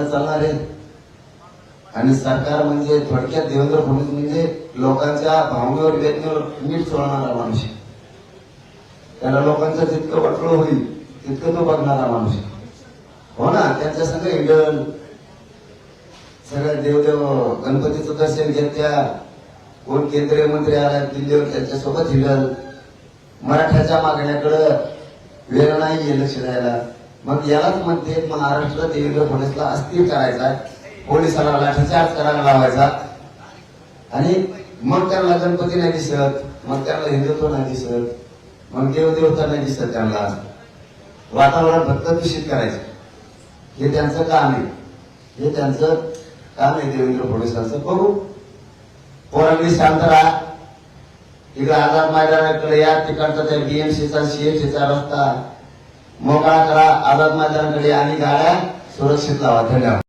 मार्गाने चालणार आहे आणि सरकार म्हणजे थोडक्यात देवेंद्र फडणवीस म्हणजे लोकांच्या भावनेवर वेदनेवर मीठ सोडणारा माणूस आहे. त्याला लोकांचं जितकं वाटलं होईल तितकं तो बघणारा माणूस आहे. हो ना त्यांच्या संग इंडन सगळ्या देवदेव गणपतीचं दर्शन घेतल्या कोण केंद्रीय मंत्री आला दिल्लीवर त्यांच्यासोबत हिंडल. मराठ्याच्या मागण्याकडं वेळ नाही लक्ष द्यायला. मग यालाच म्हणते महाराष्ट्र देवेंद्र फडणवीसला अस्थिर करायचा पोलिसाला लाठीचार्ज करायला लावायचा. आणि मग त्यांना गणपती नाही दिसत मग त्यांना हिंदुत्व नाही दिसत मग देवदेवता नाही दिसत त्यांना. वातावरण फक्त दूषित करायचं. हे त्यांचं काम आहे. हे त्यांचं काम आहे देवेंद्र फडणवीसांचं बघू पोरांनी शांत राहा. इकडे आझाद मैदानाकडे या तिकडचा त्या बीएमसीचा सीएमसीचा रस्ता. मोकळा करा आझाद मैदानाकडे आणि गाड्या सुरक्षित लावा. धन्यवाद.